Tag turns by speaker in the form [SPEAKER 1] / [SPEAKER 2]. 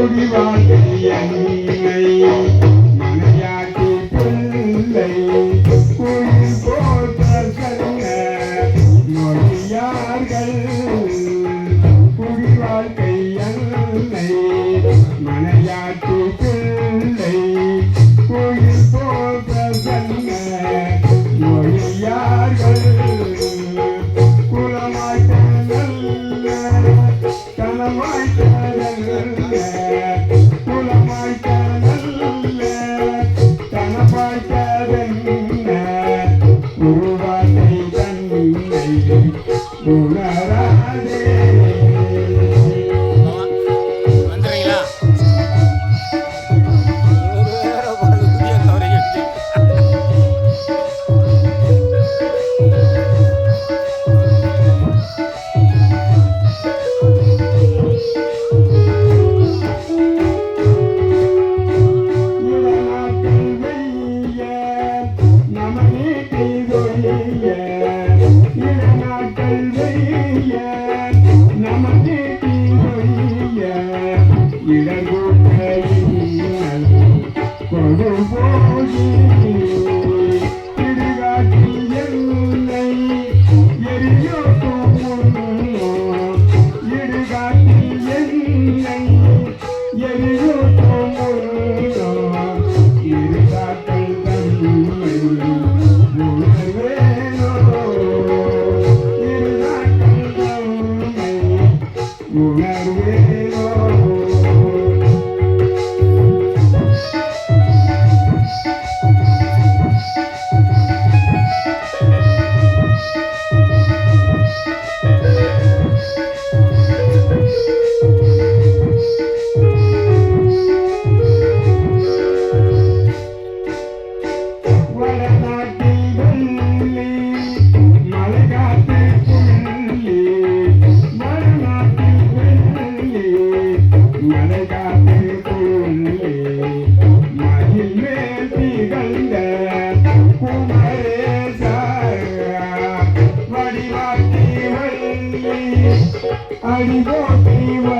[SPEAKER 1] குடிவாழ்க்கை இளநாட்டில் வெய்ய Everybody dancing.